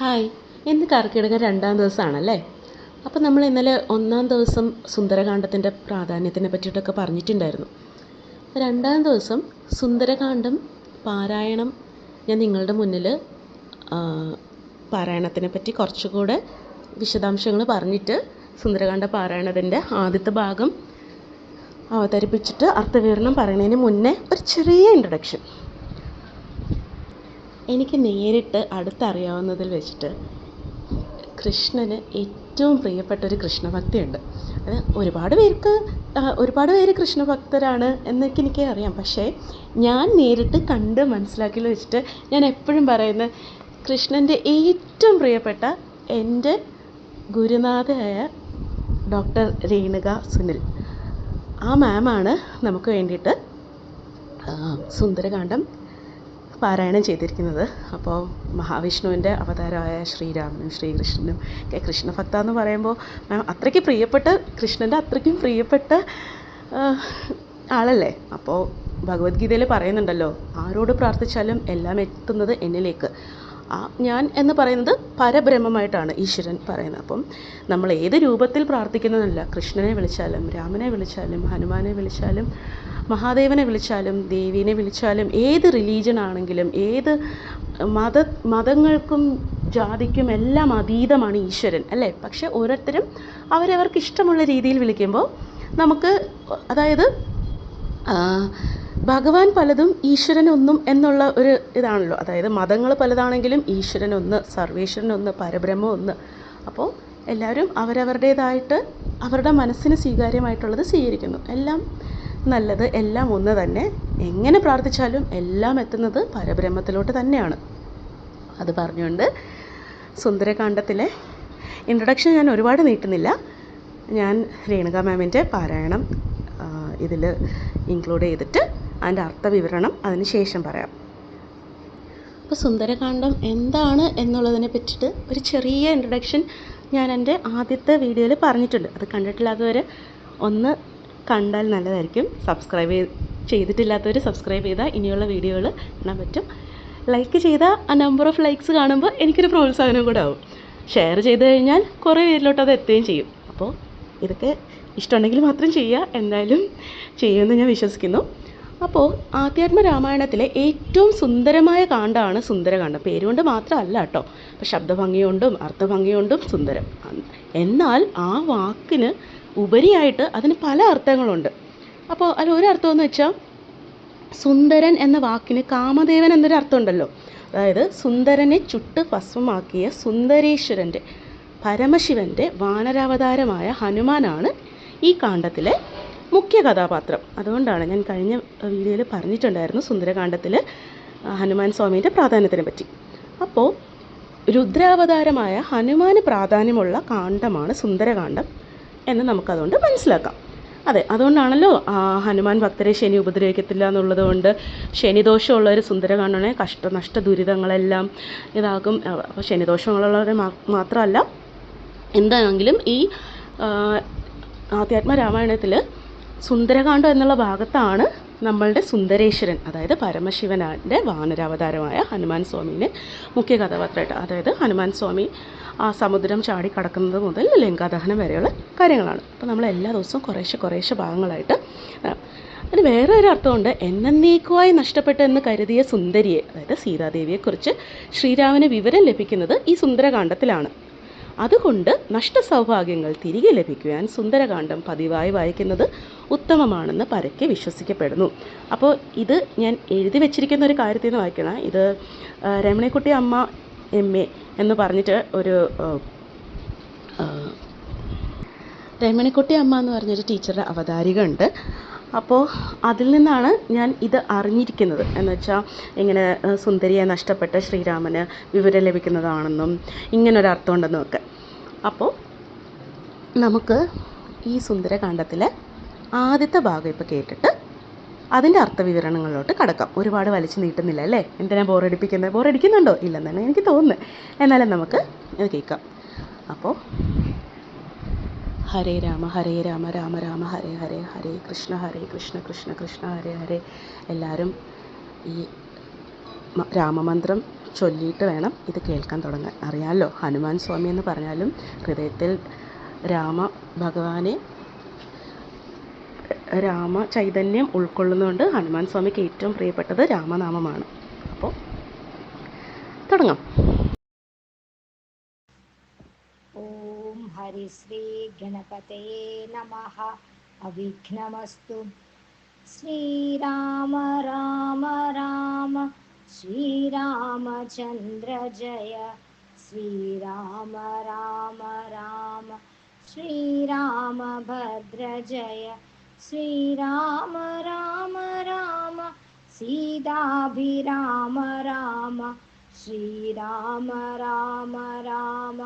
Hi ഇന്ന് കർക്കിടക രണ്ടാം ദിവസമാണല്ലേ? അപ്പോൾ നമ്മൾ ഇന്നലെ ഒന്നാം ദിവസം സുന്ദരകാന്ഡത്തിന്റെ പ്രാധാന്യത്തിനെ പറ്റിയിട്ടൊക്കെ പറഞ്ഞിട്ടുണ്ടായിരുന്നു. രണ്ടാം ദിവസം സുന്ദരകാന്ഡം പാരായണം ഞാൻ നിങ്ങളുടെ മുന്നിൽ പാരായണത്തിനെ പറ്റി കുറച്ചുകൂടെ വിശദാംശങ്ങൾ പറഞ്ഞിട്ട് സുന്ദരകാന്ഡ പാരായണത്തിന്റെ ആദ്യത്തെ ഭാഗം അവതരിപ്പിച്ചിട്ട് അർത്ഥവിവരണം പറയുന്നതിന് മുന്നേ ഒരു ചെറിയ ഇൻട്രഡക്ഷൻ എനിക്ക് നേരിട്ട് അടുത്തറിയാവുന്നതിൽ വെച്ചിട്ട് കൃഷ്ണന് ഏറ്റവും പ്രിയപ്പെട്ട ഒരു കൃഷ്ണഭക്തിയുണ്ട്. അത് ഒരുപാട് പേർക്ക് ഒരുപാട് പേര് കൃഷ്ണഭക്തരാണ് എന്നൊക്കെ എനിക്ക് അറിയാം. പക്ഷേ ഞാൻ നേരിട്ട് കണ്ട് മനസ്സിലാക്കി വെച്ചിട്ട് ഞാൻ എപ്പോഴും പറയുന്ന കൃഷ്ണന്റെ ഏറ്റവും പ്രിയപ്പെട്ട എന്റെ ഗുരുനാഥയായ ഡോക്ടർ രേണുക സുനിൽ. ആ മാമാണ് നമുക്ക് വേണ്ടിയിട്ട് സുന്ദരകാന്ഡം പാരായണം ചെയ്തിരിക്കുന്നത്. അപ്പോൾ മഹാവിഷ്ണുവിന്റെ അവതാരമായ ശ്രീരാമനും ശ്രീകൃഷ്ണനും ഒക്കെ കൃഷ്ണഭക്ത എന്ന് പറയുമ്പോൾ മാം അത്രയ്ക്ക് പ്രിയപ്പെട്ട കൃഷ്ണന്റെ അത്രയ്ക്കും പ്രിയപ്പെട്ട ആളല്ലേ? അപ്പോൾ ഭഗവത്ഗീതയിൽ പറയുന്നുണ്ടല്ലോ ആരോട് പ്രാർത്ഥിച്ചാലും എല്ലാം എത്തുന്നത് എന്നിലേക്ക്. ആ ഞാൻ എന്ന് പറയുന്നത് പരബ്രഹ്മമായിട്ടാണ് ഈശ്വരൻ പറയുന്നത്. അപ്പം നമ്മൾ ഏത് രൂപത്തിൽ പ്രാർത്ഥിക്കുന്നതല്ല കൃഷ്ണനെ വിളിച്ചാലും രാമനെ വിളിച്ചാലും ഹനുമാനെ വിളിച്ചാലും മഹാദേവനെ വിളിച്ചാലും ദേവീനെ വിളിച്ചാലും ഏത് റിലീജൻ ആണെങ്കിലും ഏത് മത മതങ്ങൾക്കും ജാതിക്കും എല്ലാം അതീതമാണ് ഈശ്വരൻ അല്ലേ? പക്ഷെ ഓരോരുത്തരും അവരവർക്ക് ഇഷ്ടമുള്ള രീതിയിൽ വിളിക്കുമ്പോൾ നമുക്ക് അതായത് ഭഗവാൻ പലതും ഈശ്വരൻ ഒന്നും എന്നുള്ള ഒരു ഇതാണല്ലോ. അതായത് മതങ്ങൾ പലതാണെങ്കിലും ഈശ്വരൻ ഒന്ന് സർവേശ്വരൻ ഒന്ന് പരബ്രഹ്മം ഒന്ന് അപ്പോൾ എല്ലാവരും അവരവരുടേതായിട്ട് അവരുടെ മനസ്സിന് സ്വീകാര്യമായിട്ടുള്ളത് സ്വീകരിക്കുന്നു. എല്ലാം നല്ലത് എല്ലാം ഒന്ന് തന്നെ. എങ്ങനെ പ്രാർത്ഥിച്ചാലും എല്ലാം എത്തുന്നത് പരബ്രഹ്മത്തിലോട്ട് തന്നെയാണ്. അത് പറഞ്ഞുകൊണ്ട് സുന്ദരകാന്ഡത്തിലെ ഇൻട്രൊഡക്ഷൻ ഞാൻ ഒരുപാട് നീട്ടുന്നില്ല. ഞാൻ രേണുക മാമിന്റെ പാരായണം ഇതിൽ ഇൻക്ലൂഡ് ചെയ്തിട്ട് അതിന്റെ അർത്ഥവിവരണം അതിന് ശേഷം പറയാം. അപ്പോൾ സുന്ദരകാന്ഡം എന്താണ് എന്നുള്ളതിനെ പറ്റിയിട്ട് ഒരു ചെറിയ ഇൻട്രഡക്ഷൻ ഞാൻ എന്റെ ആദ്യത്തെ വീഡിയോയിൽ പറഞ്ഞിട്ടുണ്ട്. അത് കണ്ടിട്ടില്ലാത്തവർ ഒന്ന് കണ്ടാൽ നല്ലതായിരിക്കും. സബ്സ്ക്രൈബ് ചെയ്തിട്ടില്ലാത്തവർ സബ്സ്ക്രൈബ് ചെയ്താൽ ഇനിയുള്ള വീഡിയോകൾ കാണാൻ പറ്റും. ലൈക്ക് ചെയ്താൽ ആ നമ്പർ ഓഫ് ലൈക്സ് കാണുമ്പോൾ എനിക്കൊരു പ്രോത്സാഹനം കൂടെ ആവും. ഷെയർ ചെയ്ത് കഴിഞ്ഞാൽ കുറേ പേരിലോട്ട് അത് എത്തുകയും ചെയ്യും. അപ്പോൾ ഇതൊക്കെ ഇഷ്ടമുണ്ടെങ്കിൽ മാത്രം ചെയ്യുക. എന്തായാലും ചെയ്യുമെന്ന് ഞാൻ വിശ്വസിക്കുന്നു. അപ്പോൾ ആധ്യാത്മ രാമായണത്തിലെ ഏറ്റവും സുന്ദരമായ കാണ്ഡമാണ് സുന്ദരകാന്ഡം പേരുകൊണ്ട് മാത്രമല്ല കേട്ടോ. അപ്പോൾ ശബ്ദഭംഗി കൊണ്ടും അർത്ഥഭംഗി കൊണ്ടും സുന്ദരം. എന്നാൽ ആ വാക്കിന് ഉപരിയായിട്ട് അതിന് പല അർത്ഥങ്ങളുണ്ട്. അപ്പോൾ അതിൽ ഒരു അർത്ഥം എന്ന് വെച്ചാൽ സുന്ദരൻ എന്ന വാക്കിന് കാമദേവൻ എന്നൊരു അർത്ഥമുണ്ടല്ലോ. അതായത് സുന്ദരനെ ചുട്ട് ഭസ്മമാക്കിയ സുന്ദരേശ്വരന്റെ പരമശിവന്റെ വാനരാവതാരമായ ഹനുമാനാണ് ഈ കാണ്ഡത്തിലെ മുഖ്യ കഥാപാത്രം. അതുകൊണ്ടാണ് ഞാൻ കഴിഞ്ഞ വീഡിയോയിൽ പറഞ്ഞിട്ടുണ്ടായിരുന്നു സുന്ദരകാന്ഡത്തിൽ ഹനുമാൻ സ്വാമീന്റെ പ്രാധാന്യത്തിനെ പറ്റി. അപ്പോൾ രുദ്രാവതാരമായ ഹനുമാന് പ്രാധാന്യമുള്ള കാണ്ഡമാണ് സുന്ദരകാന്ഡം എന്ന് നമുക്കതുകൊണ്ട് മനസ്സിലാക്കാം. അതെ അതുകൊണ്ടാണല്ലോ ഹനുമാൻ ഭക്തരെ ശനി ഉപദ്രവിക്കത്തില്ല എന്നുള്ളത് കൊണ്ട് ശനിദോഷമുള്ള ഒരു സുന്ദരകാന്ഡനെ കഷ്ടനഷ്ട ദുരിതങ്ങളെല്ലാം ഇതാക്കും. അപ്പോൾ ശനിദോഷമുള്ളവരെ മാത്രമല്ല എന്താണെങ്കിലും ഈ ആധ്യാത്മ രാമായണത്തിൽ സുന്ദരകാന്ഡം എന്നുള്ള ഭാഗത്താണ് നമ്മളുടെ സുന്ദരേശ്വരൻ അതായത് പരമശിവനാന്റെ വാനരാവതാരമായ ഹനുമാൻ സ്വാമീനെ മുഖ്യ കഥാപാത്രമായിട്ട് അതായത് ഹനുമാൻ സ്വാമി ആ സമുദ്രം ചാടി കടക്കുന്നത് മുതൽ ലങ്കാദഹനം വരെയുള്ള കാര്യങ്ങളാണ്. അപ്പോൾ നമ്മൾ എല്ലാ ദിവസവും കുറേശ്ശെ കുറേശ്ശെ ഭാഗങ്ങളായിട്ട് അതിന് വേറെ ഒരു അർത്ഥമുണ്ട്. എന്നേക്കുമായി നഷ്ടപ്പെട്ട എന്ന് കരുതിയ സുന്ദരിയെ അതായത് സീതാദേവിയെക്കുറിച്ച് ശ്രീരാമന് വിവരം ലഭിക്കുന്നത് ഈ സുന്ദരകാന്ഡത്തിലാണ് അതുകൊണ്ട് നഷ്ടസൗഭാഗ്യങ്ങൾ തിരികെ ലഭിക്കുവാൻ സുന്ദരകാന്ഡം പതിവായി വായിക്കുന്നത് ഉത്തമമാണെന്ന് പരക്കെ വിശ്വസിക്കപ്പെടുന്നു. അപ്പോൾ ഇത് ഞാൻ എഴുതി വെച്ചിരിക്കുന്ന ഒരു കാര്യത്തിൽ നിന്ന് വായിക്കണം. ഇത് രമണിക്കുട്ടി അമ്മ എം എ എന്ന് പറഞ്ഞിട്ട് ഒരു രമണിക്കുട്ടി അമ്മ എന്ന് പറഞ്ഞൊരു ടീച്ചറുടെ അവതാരിക ഉണ്ട് അപ്പോൾ അതിൽ നിന്നാണ് ഞാൻ ഇത് അറിഞ്ഞിരിക്കുന്നത്. എന്ന് വെച്ചാൽ ഇങ്ങനെ സുന്ദരിയെ നഷ്ടപ്പെട്ട ശ്രീരാമന് വിവരം ലഭിക്കുന്നതാണെന്നും ഇങ്ങനൊരു അർത്ഥം ഉണ്ടെന്നും ഒക്കെ. അപ്പോൾ നമുക്ക് ഈ സുന്ദരകാന്ഡത്തിലെ ആദ്യത്തെ ഭാഗം ഇപ്പോൾ കേട്ടിട്ട് അതിന്റെ അർത്ഥവിവരണങ്ങളിലോട്ട് കടക്കാം. ഒരുപാട് വലിച്ചു നീട്ടുന്നില്ല അല്ലേ? എന്തിനാ ബോറടിപ്പിക്കുന്നത് ബോറടിക്കുന്നുണ്ടോ ഇല്ലെന്നാണ് എനിക്ക് തോന്നുന്നത് എന്നാലും നമുക്ക് ഇത് കേൾക്കാം. അപ്പോൾ ഹരേ രാമ ഹരേ രാമ രാമ രാമ ഹരേ ഹരേ ഹരേ കൃഷ്ണ ഹരേ കൃഷ്ണ കൃഷ്ണ കൃഷ്ണ ഹരേ ഹരേ. എല്ലാവരും ഈ രാമമന്ത്രം ചൊല്ലിയിട്ട് വേണം ഇത് കേൾക്കാൻ തുടങ്ങാൻ. അറിയാമല്ലോ ഹനുമാൻ സ്വാമി എന്ന് പറഞ്ഞാലും ഹൃദയത്തിൽ രാമ ഭഗവാനെ രാമ ചൈതന്യം ഉൾക്കൊള്ളുന്നുകൊണ്ട് ഹനുമാൻ സ്വാമിക്ക് ഏറ്റവും പ്രിയപ്പെട്ടത് രാമനാമമാണ്. അപ്പോൾ തുടങ്ങാം. ഓം ഹരിശ്രീ ഗണപതേ നമ. അവിഘ്നമസ്തു. ശ്രീരാമ രാമ രാമ ശ്രീരാമചന്ദ്ര ജയ. ശ്രീരാമ രാമ രാമ ശ്രീരാമഭദ്ര ജയ. श्रीराम राम राम सीताभिराम राम श्रीराम राम राम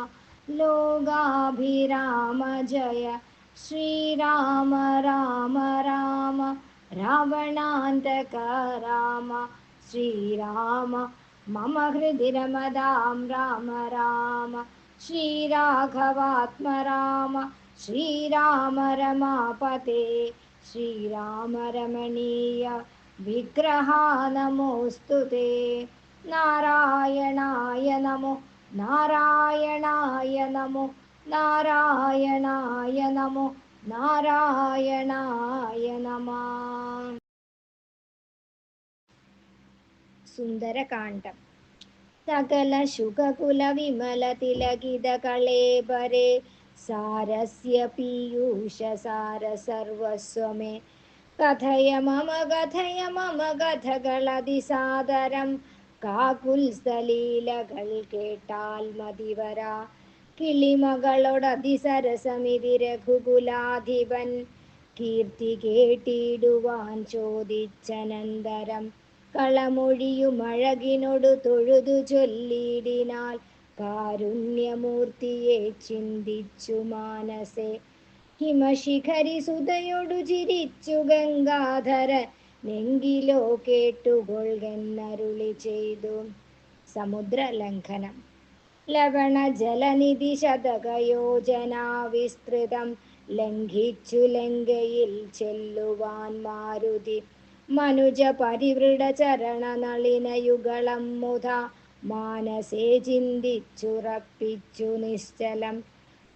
लोगाभिराम जय श्रीराम राम राम रावणान्तक राम श्रीराम मम हृदि राम राम श्रीराघवात्म राम श्रीराम रमापते श्रीराम रमणीय विग्रहा नमोऽस्तु ते नारायणाय नमो നാരായണായ നമോ നാരായണായ നമോ നാരായണായ നമ സുന്ദരകാന്ഡം സകല ശുഖകുല വിമല തിലകിത കളേബരെ സാരസ്യ പീയൂഷ സാര സർവസ്വമേ കഥയ മമ കഥയ മമ കഥകളതിസാദരം കാകുൽസലീലകൾ കേട്ടാൽ മതിവരാ കിളിമകളോടതിസരസമിതി രഘുകുലാധിപൻ। കീർത്തി കേട്ടിടുവാൻ ചോദിച്ചനന്തരം। കളമൊഴിയുമഴകിനോട് തൊഴുതു ചൊല്ലിയിടിനാൽ കാരുണ്യമൂർത്തിയെ ചിന്തിച്ചു മാനസേ. ഹിമശിഖരി സുതയൊടു ചിരിച്ചു ഗംഗാധര നെങ്കിലോ കേട്ടുകൊള്ളരുളി ചെയ്തു. സമുദ്രലംഘനം. ലവണ ജലനിധി ശതകയോജനാ വിസ്തൃതം ലംഘിച്ചു ലങ്കയിൽ ചെല്ലുവാൻ മാരുതി. മനുജ പരിവൃഢ ചരണ നളിനയുഗളം മുധ മാനസേ ചിന്തിച്ചുറപ്പിച്ചു നിശ്ചലം.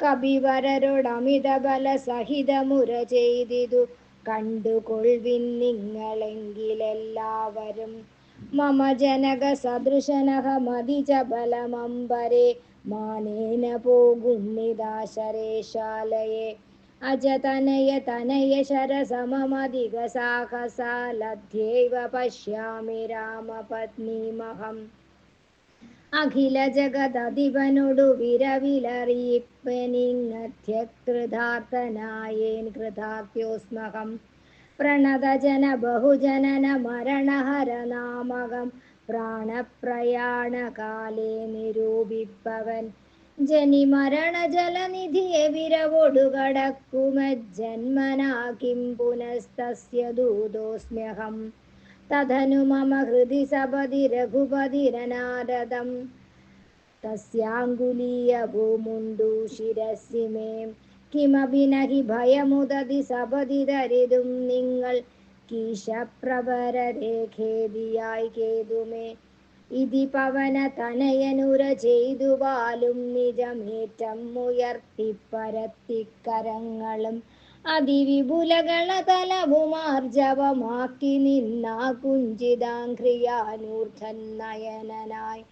കപിവരരുടമിത ബല സഹിതമുര ചെയ്തിതു. കണ്ടുകൊള്ളിൻ നിങ്ങളെങ്കിലെല്ലാവരും. മമ ജനക സദൃശനഹ മതിജ ബലമമ്പരെ മാനേന പോകുന്നിതാശരേശാലയെ അജതനയ തനയ ശരസമമധിക സാഹസാലധ്യൈവ പശ്യാമി രാമപത്നീമഹം. അഖില ജഗതധിപനോടു വിരവിലറിയിപ്പനിങ്ങത്യകൃതാർത്ഥനായേൻ കൃതാർത്ഥ്യോസ്മഹം. പ്രണതജന ബഹുജനന മരണഹരനാമകം പ്രാണപ്രയാണകാലേ നിരൂപിപ്പവൻ. ജനി മരണ ജലനിധിയെ വിരവൊടുകടക്കുമജ്ജന്മനാ കിം പുനസ്തസ്യ ദൂതോസ്മ്യഹം തദനു മമ ഹൃദി സപതി രഘുപതിരനാരദം തസ്യാങ്കുലീയഭൂമുണ്ടു ശിരസി മേ കിമപി നഹി ഭയമുദതി സപതി തരിതും നിങ്ങൾ കീശപ്രവരരേഖേദിയായി കേതുമേ ഇതി പവന തനയനുര ചെയ്തു പാലും നിജമേറ്റം ഉയർത്തിപ്പരത്തിക്കരങ്ങളും അതിവിപുലകള തലവുമാർജവമാക്കി നിന്നാ കുഞ്ചിതാംഘ്രിയാനൂർധൻ നയനനായി.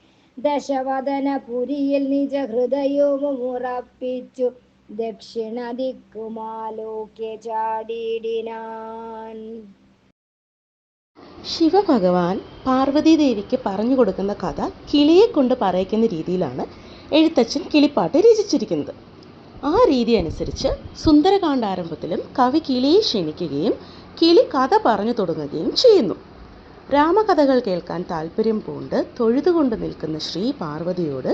നിജ ഹൃദയവും ഉറപ്പിച്ചു. ദക്ഷിണ ദിക്കുമാലോക്യ ചാടിയിടിനാൻ. ശിവഭഗവാൻ പാർവതീദേവിക്ക് പറഞ്ഞു കൊടുക്കുന്ന കഥ കിളിയെ കൊണ്ട് പറയിക്കുന്ന രീതിയിലാണ് എഴുത്തച്ഛൻ കിളിപ്പാട്ട് രചിച്ചിരിക്കുന്നത്. ആ രീതി അനുസരിച്ച് സുന്ദരകാണ്ഡാരംഭത്തിലും കവി കിളിയെ ക്ഷണിക്കുകയും കിളി കഥ പറഞ്ഞു തുടങ്ങുകയും ചെയ്യുന്നു. രാമകഥകൾ കേൾക്കാൻ താല്പര്യം പൂണ്ട് തൊഴുതുകൊണ്ട് നിൽക്കുന്ന ശ്രീ പാർവതിയോട്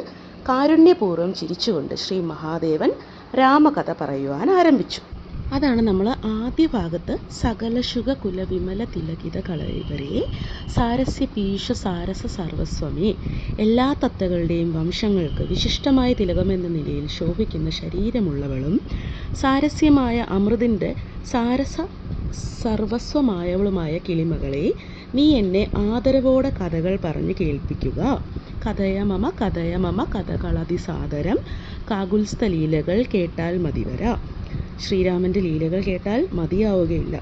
കാരുണ്യപൂർവം ചിരിച്ചുകൊണ്ട് ശ്രീ മഹാദേവൻ രാമകഥ പറയുവാൻ ആരംഭിച്ചു. അതാണ് നമ്മൾ ആദ്യ ഭാഗത്ത് സകലശുഖ കുലവിമല തിലകിത കളയവരെ സാരസ്യ പീഷ സാരസ സർവസ്വമേ. എല്ലാ തത്തകളുടെയും വംശങ്ങൾക്ക് വിശിഷ്ടമായ തിലകമെന്ന നിലയിൽ ശോഭിക്കുന്ന ശരീരമുള്ളവളും സാരസ്യമായ അമൃതിന്റെ സാരസ സർവസ്വമായവളുമായ കിളിമകളെ നീ എന്നെ ആദരവോടെ കഥകൾ പറഞ്ഞ് കേൾപ്പിക്കുക. കഥയ മമ കഥയ മമ കഥകളതിസാദരം. കാകുൽസ്ഥ ലീലകൾ കേട്ടാൽ മതിവര. ശ്രീരാമന്റെ ലീലകൾ കേട്ടാൽ മതിയാവുകയില്ല.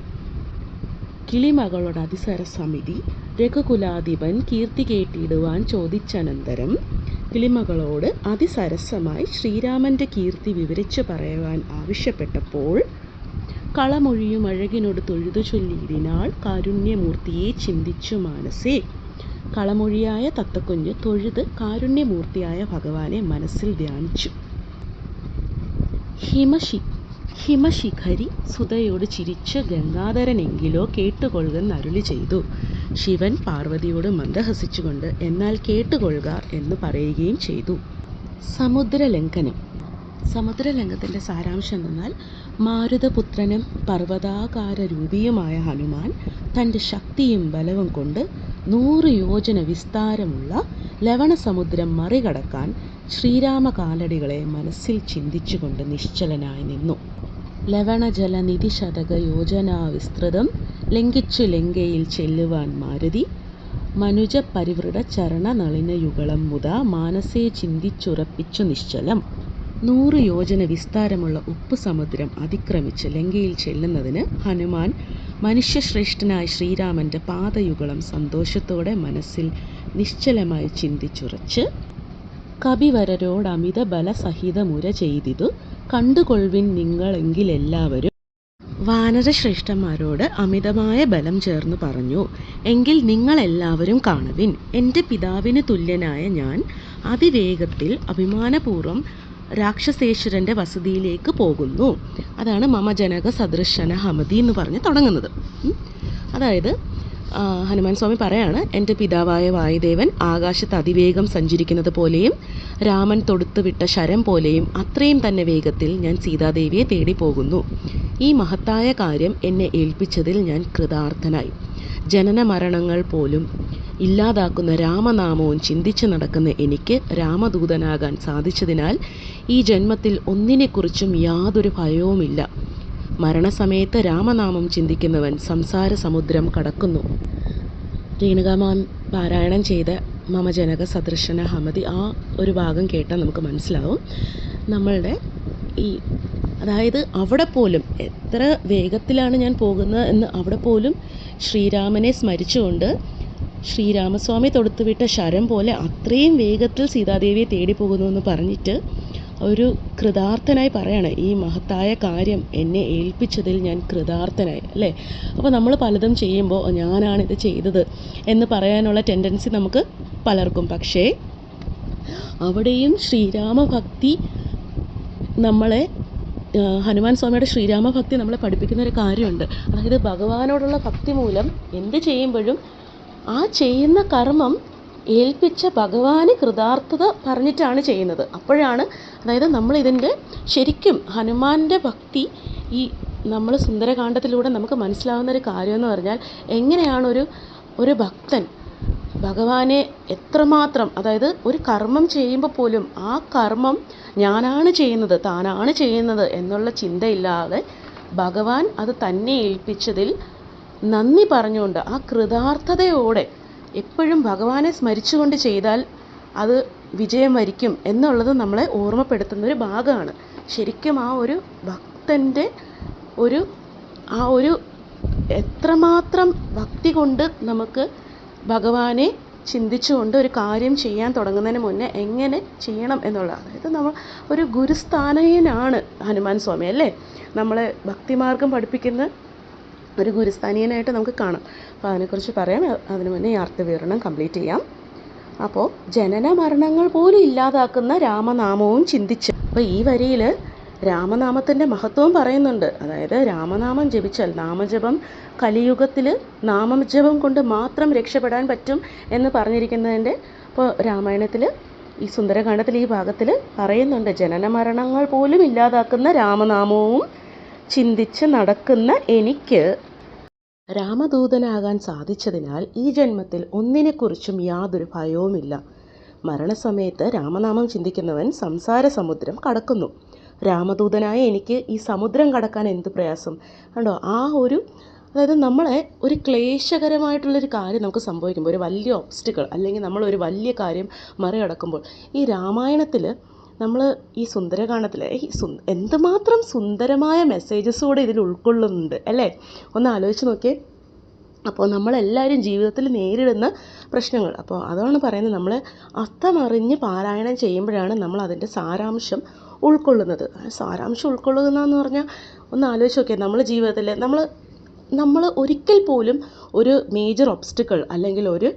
കിളിമകളോട് അതിസരസമിതി രഘുകുലാധിപൻ കീർത്തി കേട്ടിടുവാൻ ചോദിച്ചനന്തരം കിളിമകളോട് അതിസരസമായി ശ്രീരാമന്റെ കീർത്തി വിവരിച്ചു പറയുവാൻ ആവശ്യപ്പെട്ടപ്പോൾ കളമൊഴിയും അഴകിനോട് തൊഴുതു ചൊല്ലിയിരുന്നാൾ കാരുണ്യമൂർത്തിയെ ചിന്തിച്ചു മാനസേ. കളമൊഴിയായ തത്തക്കുഞ്ഞ് തൊഴുത് കാരുണ്യമൂർത്തിയായ ഭഗവാനെ മനസ്സിൽ ധ്യാനിച്ചു. ഹിമശി ഹിമശിഖരി സുതയോട് ചിരിച്ച ഗംഗാധരനെങ്കിലോ കേട്ടുകൊള്ളുക അരുളി ചെയ്തു. ശിവൻ പാർവതിയോട് മന്ദഹസിച്ചുകൊണ്ട് എന്നാൽ കേട്ടുകൊള്ളുക എന്ന് പറയുകയും ചെയ്തു. സമുദ്രലംഘനം. സമുദ്രലംഘത്തിന്റെ സാരാംശം എന്നാൽ മാരുതപുത്രനും പർവതാകാര രൂപിയുമായ ഹനുമാൻ തന്റെ ശക്തിയും ബലവും കൊണ്ട് നൂറ് യോജന വിസ്താരമുള്ള ലവണസമുദ്രം മറികടക്കാൻ ശ്രീരാമ കാലടികളെ മനസ്സിൽ ചിന്തിച്ചുകൊണ്ട് നിശ്ചലനായി നിന്നു. ലവണജല നിധിശതക യോജനാ വിസ്തൃതം ലംഘിച്ചു ലങ്കയിൽ ചെല്ലുവാൻ മാരുതി. മനുജ പരിവൃട ചരണ നളിനയുഗളം മുത മാനസേ ചിന്തിച്ചുറപ്പിച്ചു നിശ്ചലം. നൂറ് യോജന വിസ്താരമുള്ള ഉപ്പ് സമുദ്രം അതിക്രമിച്ച് ലങ്കയിൽ ചെല്ലുന്നതിന് ഹനുമാൻ മനുഷ്യശ്രേഷ്ഠനായ ശ്രീരാമന്റെ പാദയുഗളം സന്തോഷത്തോടെ മനസ്സിൽ നിശ്ചലമായി ചിന്തിച്ചുറച്ച് കപിവരരോട് അമിത ബലസഹിതമുര ചെയ്തിതു. കണ്ടുകൊള്ളുവിൻ നിങ്ങളെങ്കിലെല്ലാവരും. വാനരശ്രേഷ്ഠന്മാരോട് അമിതമായ ബലം ചേർന്ന് പറഞ്ഞു എങ്കിൽ നിങ്ങളെല്ലാവരും കാണുവിൻ എന്റെ പിതാവിന് തുല്യനായ ഞാൻ അതിവേഗത്തിൽ അഭിമാനപൂർവം രാക്ഷസേശ്വരന്റെ വസതിയിലേക്ക് പോകുന്നു. അതാണ് മമജനക സദൃശന ഹമതി എന്ന് പറഞ്ഞ് തുടങ്ങുന്നത്. അതായത് ഹനുമാൻ സ്വാമി പറയാണ് എന്റെ പിതാവായ വായുദേവൻ ആകാശത്ത് അതിവേഗം സഞ്ചരിക്കുന്നത് പോലെയും രാമൻ തൊടുത്തുവിട്ട ശരം പോലെയും അത്രയും തന്നെ വേഗത്തിൽ ഞാൻ സീതാദേവിയെ തേടി പോകുന്നു. ഈ മഹത്തായ കാര്യം എന്നെ ഏൽപ്പിച്ചതിൽ ഞാൻ കൃതാർത്ഥനായി. ജനന മരണങ്ങൾ പോലും ഇല്ലാതാക്കുന്ന രാമനാമവും ചിന്തിച്ച് നടക്കുന്ന എനിക്ക് രാമദൂതനാകാൻ സാധിച്ചതിനാൽ ഈ ജന്മത്തിൽ ഒന്നിനെക്കുറിച്ചും യാതൊരു ഭയവുമില്ല. മരണസമയത്ത് രാമനാമം ചിന്തിക്കുന്നവൻ സംസാര സമുദ്രം കടക്കുന്നു. രേണുകാമാൻ പാരായണം ചെയ്ത മമ ജനക സദൃശന ഹമതി ആ ഒരു ഭാഗം കേട്ടാൽ നമുക്ക് മനസ്സിലാവും. നമ്മളുടെ ഈ അതായത് അവിടെ പോലും എത്ര വേഗത്തിലാണ് ഞാൻ പോകുന്നത് എന്ന് അവിടെ പോലും ശ്രീരാമനെ സ്മരിച്ചുകൊണ്ട് ശ്രീരാമസ്വാമി തൊടുത്തുവിട്ട ശരം പോലെ അത്രയും വേഗത്തിൽ സീതാദേവിയെ തേടി പോകുന്നു എന്ന് പറഞ്ഞിട്ട് ഒരു കൃതാർത്ഥനായി പറയാണ് ഈ മഹത്തായ കാര്യം എന്നെ ഏൽപ്പിച്ചതിൽ ഞാൻ കൃതാർത്ഥനായി അല്ലേ? അപ്പോൾ നമ്മൾ പലതും ചെയ്യുമ്പോൾ ഞാനാണ് ഇത് ചെയ്തത് എന്ന് പറയാനുള്ള ടെൻഡൻസി നമുക്ക് പലർക്കും. പക്ഷേ അവിടെയും ശ്രീരാമഭക്തി നമ്മളെ ഹനുമാൻ സ്വാമിയുടെ ശ്രീരാമഭക്തി നമ്മളെ പഠിപ്പിക്കുന്ന ഒരു കാര്യമുണ്ട്. അതായത് ഭഗവാനോടുള്ള ഭക്തി മൂലം എന്ത് ചെയ്യുമ്പോഴും ആ ചെയ്യുന്ന കർമ്മം ഏൽപ്പിച്ച ഭഗവാന് കൃതാർത്ഥത പറഞ്ഞിട്ടാണ് ചെയ്യുന്നത്. അപ്പോഴാണ് അതായത് നമ്മൾ ഇതിന്റെ ശരിക്കും ഹനുമാന്റെ ഭക്തി ഈ നമ്മൾ സുന്ദരകാന്ഡത്തിലൂടെ നമുക്ക് മനസ്സിലാവുന്ന ഒരു കാര്യം എന്ന് പറഞ്ഞാൽ എങ്ങനെയാണ് ഒരു ഒരു ഭക്തൻ ഭഗവാനെ എത്രമാത്രം അതായത് ഒരു കർമ്മം ചെയ്യുമ്പോൾ പോലും ആ കർമ്മം ഞാനാണ് ചെയ്യുന്നത് താനാണ് ചെയ്യുന്നത് എന്നുള്ള ചിന്തയില്ലാതെ ഭഗവാൻ അത് തന്നെ ഏൽപ്പിച്ചതിൽ നന്ദി പറഞ്ഞുകൊണ്ട് ആ കൃതാർത്ഥതയോടെ എപ്പോഴും ഭഗവാനെ സ്മരിച്ചുകൊണ്ട് ചെയ്താൽ അത് വിജയം വരിക്കും എന്നുള്ളത് നമ്മളെ ഓർമ്മപ്പെടുത്തുന്ന ഒരു ഭാഗമാണ്. ശരിക്കും ആ ഒരു ഭക്തന്റെ ഒരു ആ ഒരു എത്രമാത്രം ഭക്തി കൊണ്ട് നമുക്ക് ഭഗവാനെ ചിന്തിച്ചുകൊണ്ട് ഒരു കാര്യം ചെയ്യാൻ തുടങ്ങുന്നതിന് മുന്നേ എങ്ങനെ ചെയ്യണം എന്നുള്ള അതായത് നമ്മൾ ഒരു ഗുരുസ്ഥാനീയനാണ് ഹനുമാൻ സ്വാമി അല്ലേ? നമ്മളെ ഭക്തിമാർഗം പഠിപ്പിക്കുന്ന ഒരു ഗുരുസ്ഥാനീയനായിട്ട് നമുക്ക് കാണാം. അപ്പോൾ അതിനെക്കുറിച്ച് പറയാം. അതിന് മുന്നേ ഈ അർത്ഥവിവരണം കംപ്ലീറ്റ് ചെയ്യാം. അപ്പോൾ ജനന മരണങ്ങൾ പോലും ഇല്ലാതാക്കുന്ന രാമനാമവും ചിന്തിച്ച്. അപ്പോൾ ഈ വരിയിൽ രാമനാമത്തിന്റെ മഹത്വവും പറയുന്നുണ്ട്. അതായത് രാമനാമം ജപിച്ചാൽ നാമജപം കലിയുഗത്തിൽ നാമജപം കൊണ്ട് മാത്രം രക്ഷപ്പെടാൻ പറ്റും എന്ന് പറഞ്ഞിരിക്കുന്നതിന്റെ ഇപ്പോൾ രാമായണത്തിൽ ഈ സുന്ദരകാണ്ഡത്തിൽ ഈ ഭാഗത്തിൽ പറയുന്നുണ്ട്. ജനന മരണങ്ങൾ പോലും ഇല്ലാതാക്കുന്ന രാമനാമവും ചിന്തിച്ച് നടക്കുന്ന എനിക്ക് രാമദൂതനാകാൻ സാധിച്ചതിനാൽ ഈ ജന്മത്തിൽ ഒന്നിനെക്കുറിച്ചും യാതൊരു ഭയവുമില്ല. മരണസമയത്ത് രാമനാമം ചിന്തിക്കുന്നവൻ സംസാര സമുദ്രം കടക്കുന്നു. രാമദൂതനായ എനിക്ക് ഈ സമുദ്രം കടക്കാൻ എന്ത് പ്രയാസം? കണ്ടോ ആ ഒരു അതായത് നമ്മളെ ഒരു ക്ലേശകരമായിട്ടുള്ളൊരു കാര്യം നമുക്ക് സംഭവിക്കുമ്പോൾ ഒരു വലിയ ഒബ്സ്റ്റിക്കൾ അല്ലെങ്കിൽ നമ്മളൊരു വലിയ കാര്യം മറികടക്കുമ്പോൾ ഈ രാമായണത്തിൽ നമ്മൾ ഈ സുന്ദരകാണ്ഡത്തിൽ ഈ എന്തുമാത്രം സുന്ദരമായ മെസ്സേജസ് കൂടെ ഇതിൽ ഉൾക്കൊള്ളുന്നുണ്ട് അല്ലേ? ഒന്ന് ആലോചിച്ച് നോക്കിയേ. അപ്പോൾ നമ്മളെല്ലാവരും ജീവിതത്തിൽ നേരിടുന്ന പ്രശ്നങ്ങൾ. അപ്പോൾ അതാണ് പറയുന്നത് നമ്മൾ അർത്ഥമറിഞ്ഞ് പാരായണം ചെയ്യുമ്പോഴാണ് നമ്മൾ അതിന്റെ സാരാംശം ഉൾക്കൊള്ളുന്നത്. സാരാംശം ഉൾക്കൊള്ളുന്നതെന്ന് പറഞ്ഞാൽ ഒന്ന് ആലോചിച്ച് നോക്കിയാൽ നമ്മൾ ജീവിതത്തിൽ നമ്മൾ നമ്മൾ ഒരിക്കൽ പോലും ഒരു മേജർ ഒബ്സ്റ്റിക്കിൾ അല്ലെങ്കിൽ ഒരു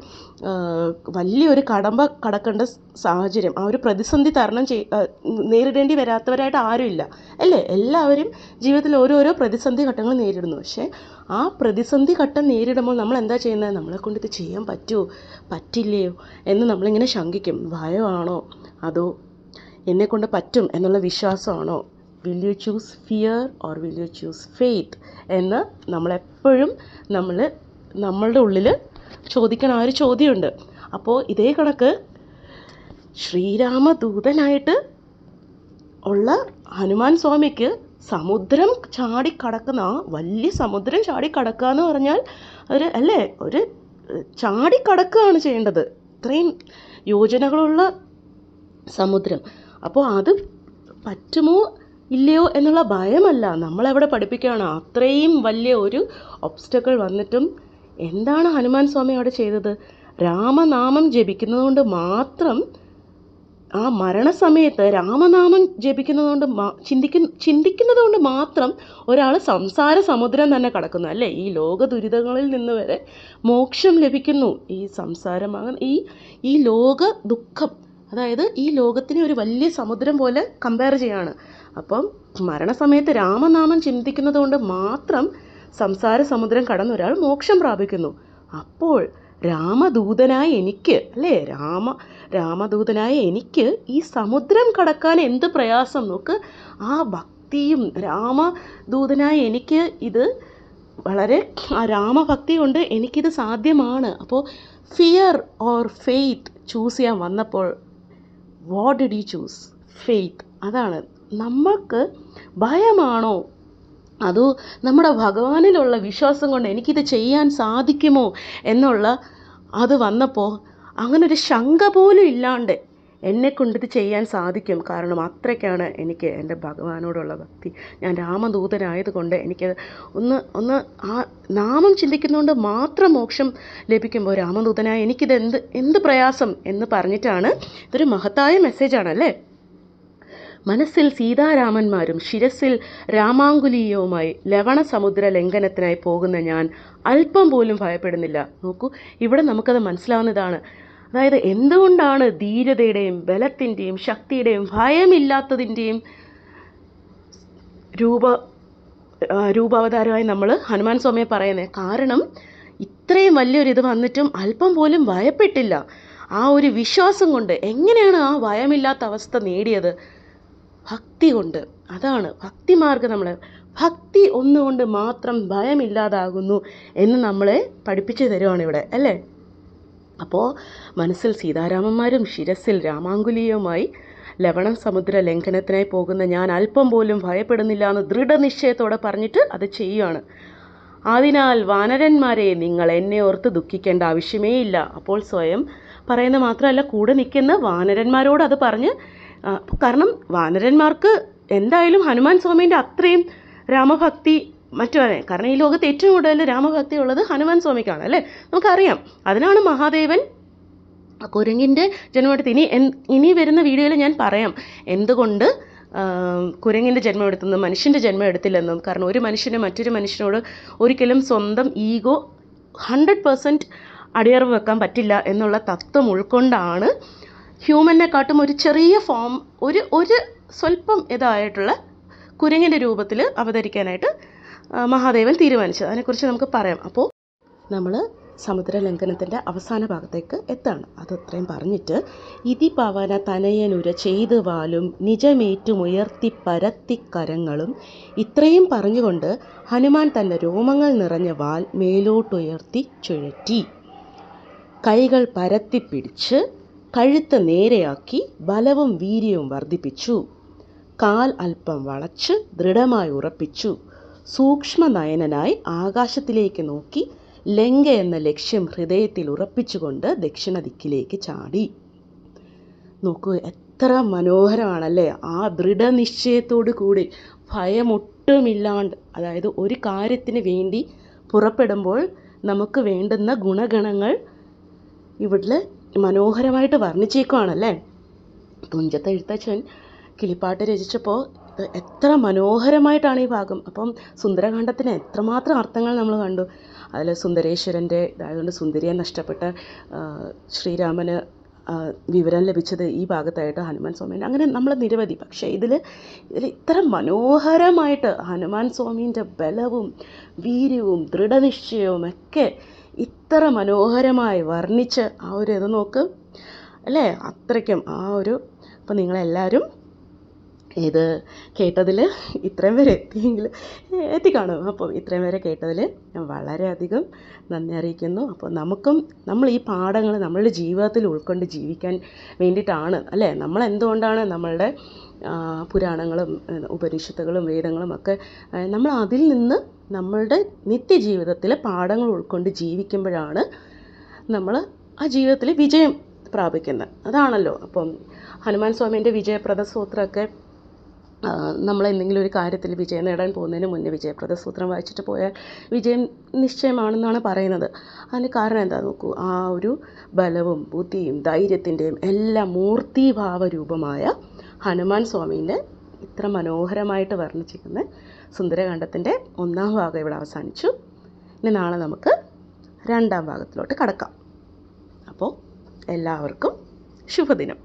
വലിയൊരു കടമ്പ കടക്കേണ്ട സാഹചര്യം ആ ഒരു പ്രതിസന്ധി തരണം ചെയ് നേരിടേണ്ടി വരാത്തവരായിട്ട് ആരുമില്ല അല്ലേ? എല്ലാവരും ജീവിതത്തിൽ ഓരോരോ പ്രതിസന്ധി ഘട്ടങ്ങൾ നേരിടുന്നു. പക്ഷേ ആ പ്രതിസന്ധി ഘട്ടം നേരിടുമ്പോൾ നമ്മൾ എന്താ ചെയ്യുന്നത്? നമ്മളെ കൊണ്ട് ഇത് ചെയ്യാൻ പറ്റുമോ പറ്റില്ലയോ? എന്ന് നമ്മളിങ്ങനെ ശങ്കിക്കും. ഭയമാണോ? അതോ എന്നെക്കൊണ്ട് പറ്റും എന്നുള്ള വിശ്വാസമാണോ? Will you choose fear or will you choose faith എന്ന് നമ്മളെപ്പോഴും നമ്മൾ നമ്മളുടെ ഉള്ളിൽ ചോദിക്കണ ആ ഒരു ചോദ്യമുണ്ട്. അപ്പോൾ ഇതേ കണക്ക് ശ്രീരാമദൂതനായിട്ട് ഉള്ള ഹനുമാൻ സ്വാമിക്ക് സമുദ്രം ചാടി കടക്കുന്ന ആ വലിയ സമുദ്രം ചാടി കടക്കുക എന്ന് പറഞ്ഞാൽ ഒരു അല്ലേ? ഒരു ചാടി കടക്കുകയാണ് ചെയ്യേണ്ടത്. ഇത്രയും യോജനകളുള്ള സമുദ്രം. അപ്പോൾ അത് പറ്റുമോ? ഇല്ലയോ എന്നുള്ള ഭയമല്ല. നമ്മളെവിടെ പഠിപ്പിക്കുകയാണ്? അത്രയും വലിയ ഒരു ഒബ്സ്റ്റക്കിൾ വന്നിട്ടും എന്താണ് ഹനുമാൻ സ്വാമി അവിടെ ചെയ്തത്? രാമനാമം ജപിക്കുന്നതുകൊണ്ട് മാത്രം ആ മരണസമയത്ത് രാമനാമം ജപിക്കുന്നതുകൊണ്ട് ചിന്തിക്കുന്ന ചിന്തിക്കുന്നത് കൊണ്ട് മാത്രം ഒരാൾ സംസാര സമുദ്രം തന്നെ കടക്കുന്നു. അല്ലേ? ഈ ലോക ദുരിതങ്ങളിൽ നിന്ന് വരെ മോക്ഷം ലഭിക്കുന്നു. ഈ സംസാരമാകുന്ന ഈ ഈ ലോക ദുഃഖം അതായത് ഈ ലോകത്തിനെ ഒരു വലിയ സമുദ്രം പോലെ കമ്പയർ ചെയ്യാണ്. അപ്പം മരണസമയത്ത് രാമനാമം ചിന്തിക്കുന്നത് കൊണ്ട് മാത്രം സംസാര സമുദ്രം കടന്ന് ഒരാൾ മോക്ഷം പ്രാപിക്കുന്നു. അപ്പോൾ രാമദൂതനായ എനിക്ക് അല്ലേ? രാമ രാമദൂതനായ എനിക്ക് ഈ സമുദ്രം കടക്കാൻ എന്ത് പ്രയാസം? നോക്ക് ആ ഭക്തിയും രാമദൂതനായ എനിക്ക് ഇത് വളരെ ആ രാമഭക്തി കൊണ്ട് എനിക്കിത് സാധ്യമാണ്. അപ്പോൾ ഫിയർ ഓർ ഫെയ്ത്ത് ചൂസ് ചെയ്യാൻ വന്നപ്പോൾ what did you choose faith അതാണ്. നമ്മൾക്ക് ഭയമാണോ? അതോ നമ്മുടെ ഭഗവാനിലുള്ള വിശ്വാസം കൊണ്ട് എനിക്കിത് ചെയ്യാൻ സാധിക്കുമോ എന്നുള്ള അത് വന്നപ്പോൾ അങ്ങനൊരു ശങ്ക പോലും ഇല്ലാണ്ട് എന്നെ കൊണ്ടിത് ചെയ്യാൻ സാധിക്കും. കാരണം അത്രയ്ക്കാണ് എനിക്ക് എന്റെ ഭഗവാനോടുള്ള ഭക്തി. ഞാൻ രാമദൂതനായതുകൊണ്ട് എനിക്ക് ഒന്ന് ഒന്ന് ആ നാമം ചിന്തിക്കുന്നതുകൊണ്ട് മാത്രം മോക്ഷം ലഭിക്കുമ്പോൾ രാമദൂതനായ എനിക്കിത് എന്ത് എന്ത് പ്രയാസം എന്ന് പറഞ്ഞിട്ടാണ് ഇതൊരു മഹത്തായ മെസ്സേജാണ് അല്ലേ മനസ്സിൽ സീതാരാമന്മാരും ശിരസിൽ രാമാങ്കുലീയവുമായി ലവണ സമുദ്ര ലംഘനത്തിനായി പോകുന്ന ഞാൻ അല്പം പോലും ഭയപ്പെടുന്നില്ല. നോക്കൂ ഇവിടെ നമുക്കത് മനസ്സിലാവുന്നതാണ്. അതായത് എന്തുകൊണ്ടാണ് ധീരതയുടെയും ബലത്തിന്റെയും ശക്തിയുടെയും ഭയമില്ലാത്തതിന്റെയും രൂപ രൂപാവതാരമായി നമ്മൾ ഹനുമാൻ സ്വാമിയെ പറയുന്നത് കാരണം ഇത്രയും വലിയൊരിത് വന്നിട്ടും അല്പം പോലും ഭയപ്പെട്ടില്ല. ആ ഒരു വിശ്വാസം കൊണ്ട് എങ്ങനെയാണ് ആ ഭയമില്ലാത്ത അവസ്ഥ നേടിയത്? ഭക്തി കൊണ്ട്. അതാണ് ഭക്തി മാർഗം നമ്മൾ ഭക്തി ഒന്നുകൊണ്ട് മാത്രം ഭയമില്ലാതാകുന്നു എന്ന് നമ്മളെ പഠിപ്പിച്ചു തരുവാണ് ഇവിടെ അല്ലേ? അപ്പോൾ മനസ്സിൽ സീതാരാമന്മാരും ശിരസിൽ രാമാങ്കുലിയുമായി ലവണ സമുദ്ര ലംഘനത്തിനായി പോകുന്ന ഞാൻ അല്പം പോലും ഭയപ്പെടുന്നില്ല എന്ന് ദൃഢനിശ്ചയത്തോടെ പറഞ്ഞിട്ട് അത് ചെയ്യുകയാണ് അതിനാൽ വാനരന്മാരെ നിങ്ങൾ എന്നെ ഓർത്ത് ദുഃഖിക്കേണ്ട ആവശ്യമേ ഇല്ല അപ്പോൾ സ്വയം പറയുന്ന മാത്രമല്ല കൂടെ നിൽക്കുന്ന വാനരന്മാരോട് അത് പറഞ്ഞ് കാരണം വാനരന്മാർക്ക് എന്തായാലും ഹനുമാൻ സ്വാമീന്റെ അത്രയും രാമഭക്തി മറ്റുവരെ കാരണം ഈ ലോകത്ത് ഏറ്റവും കൂടുതൽ രാമഭക്തി ഉള്ളത് ഹനുമാൻ സ്വാമിക്കാണ് അല്ലേ? നമുക്കറിയാം. അതിനാണ് മഹാദേവൻ കുരങ്ങിന്റെ ജന്മമെടുത്ത് ഇനി ഇനി വരുന്ന വീഡിയോയിൽ ഞാൻ പറയാം. എന്തുകൊണ്ട് കുരങ്ങിന്റെ ജന്മം എടുത്തെന്നും മനുഷ്യന്റെ ജന്മം എടുത്തില്ലെന്നും കാരണം ഒരു മനുഷ്യന് മറ്റൊരു മനുഷ്യനോട് ഒരിക്കലും സ്വന്തം ഈഗോ ഹൺഡ്രഡ് പേഴ്സന്റ് അടിയറവ് വെക്കാൻ പറ്റില്ല എന്നുള്ള തത്വം ഉൾക്കൊണ്ടാണ് ഹ്യൂമനെക്കാട്ടും ഒരു ചെറിയ ഫോം ഒരു ഒരു സ്വല്പം ഇതായിട്ടുള്ള കുരങ്ങിന്റെ രൂപത്തിൽ അവതരിക്കാനായിട്ട് മഹാദേവൻ തീരുമാനിച്ചത്. അതിനെക്കുറിച്ച് നമുക്ക് പറയാം. അപ്പോൾ നമ്മൾ സമുദ്ര ലംഘനത്തിന്റെ അവസാന ഭാഗത്തേക്ക് എത്താണ്. അതത്രയും പറഞ്ഞിട്ട് ഇതി പവന തനയനുര ചെയ്ത് വാലും നിജമേറ്റുമുയർത്തി പരത്തി കരങ്ങളും. ഇത്രയും പറഞ്ഞുകൊണ്ട് ഹനുമാൻ തന്റെ രോമങ്ങൾ നിറഞ്ഞ വാൽ മേലോട്ടുയർത്തി ചുഴറ്റി. കൈകൾ പരത്തിപ്പിടിച്ച് കഴുത്ത് നേരെയാക്കി ബലവും വീര്യവും വർദ്ധിപ്പിച്ചു. കാൽ അല്പം വളച്ച് ദൃഢമായി ഉറപ്പിച്ചു. സൂക്ഷ്മ നയനനായി ആകാശത്തിലേക്ക് നോക്കി ലങ്ക എന്ന ലക്ഷ്യം ഹൃദയത്തിൽ ഉറപ്പിച്ചുകൊണ്ട് ദക്ഷിണ ദിക്കിലേക്ക് ചാടി. നോക്കൂ എത്ര മനോഹരമാണല്ലേ? ആ ദൃഢനിശ്ചയത്തോടു കൂടി ഭയമൊട്ടുമില്ലാണ്ട് അതായത് ഒരു കാര്യത്തിന് വേണ്ടി പുറപ്പെടുമ്പോൾ നമുക്ക് വേണ്ടുന്ന ഗുണഗണങ്ങൾ ഇവിടെ മനോഹരമായിട്ട് വർണിച്ചേക്കുവാണല്ലേ? തുഞ്ചത്ത് എഴുത്തച്ഛൻ കിളിപ്പാട്ട് രചിച്ചപ്പോൾ എത്ര മനോഹരമായിട്ടാണ് ഈ ഭാഗം. അപ്പം സുന്ദരകാന്ഡത്തിന് എത്രമാത്രം അർത്ഥങ്ങൾ നമ്മൾ കണ്ടു. അതിൽ സുന്ദരേശ്വരന്റെ ഇതായതുകൊണ്ട് സുന്ദരിയെ നഷ്ടപ്പെട്ട ശ്രീരാമന് വിവരം ലഭിച്ചത് ഈ ഭാഗത്തായിട്ട് ഹനുമാൻ സ്വാമി അങ്ങനെ നമ്മൾ നിരവധി. പക്ഷേ ഇതിൽ ഇതിൽ ഇത്ര മനോഹരമായിട്ട് ഹനുമാൻ സ്വാമീന്റെ ബലവും വീര്യവും ദൃഢനിശ്ചയവും ഒക്കെ ഇത്ര മനോഹരമായി വർണിച്ച് ആ ഒരു ഇത് നോക്ക്. അല്ലേ? അത്രയ്ക്കും ആ ഒരു അപ്പം നിങ്ങളെല്ലാവരും ഇത് കേട്ടതിൽ ഇത്രയും വരെ എത്തിയെങ്കിൽ എത്തിക്കാണും? അപ്പോൾ ഇത്രയും വരെ കേട്ടതിൽ ഞാൻ വളരെയധികം നന്ദി അറിയിക്കുന്നു. അപ്പോൾ നമുക്കും നമ്മൾ ഈ പാഠങ്ങൾ നമ്മളുടെ ജീവിതത്തിൽ ഉൾക്കൊണ്ട് ജീവിക്കാൻ വേണ്ടിയിട്ടാണ്. അല്ലേ? നമ്മൾ എന്തുകൊണ്ടാണ് നമ്മളുടെ പുരാണങ്ങളും ഉപനിഷത്തുകളും വേദങ്ങളും ഒക്കെ നമ്മൾ അതിൽ നിന്ന് നമ്മളുടെ നിത്യജീവിതത്തിലെ പാഠങ്ങൾ ഉൾക്കൊണ്ട് ജീവിക്കുമ്പോഴാണ് നമ്മൾ ആ ജീവിതത്തിൽ വിജയം പ്രാപിക്കുന്നത്. അതാണല്ലോ. അപ്പം ഹനുമാൻ സ്വാമീന്റെ വിജയപ്രദ സൂത്രമൊക്കെ നമ്മൾ എന്തെങ്കിലും ഒരു കാര്യത്തിൽ വിജയം നേടാൻ പോകുന്നതിന് മുന്നേ വിജയപ്രദ സൂത്രം വായിച്ചിട്ട് പോയാൽ വിജയം നിശ്ചയമാണെന്നാണ് പറയുന്നത്. അതിന് കാരണം എന്താ നോക്കൂ? ആ ഒരു ബലവും ബുദ്ധിയും ധൈര്യത്തിന്റെയും എല്ലാ മൂർത്തിഭാവ രൂപമായ ഹനുമാൻ സ്വാമീന്റെ ഇത്ര മനോഹരമായിട്ട് വർണിച്ചിരിക്കുന്ന സുന്ദരകാന്ഡത്തിന്റെ ഒന്നാം ഭാഗം ഇവിടെ അവസാനിച്ചു. ഇനി നാളെ നമുക്ക് രണ്ടാം ഭാഗത്തിലോട്ട് കടക്കാം. അപ്പോൾ എല്ലാവർക്കും ശുഭദിനം.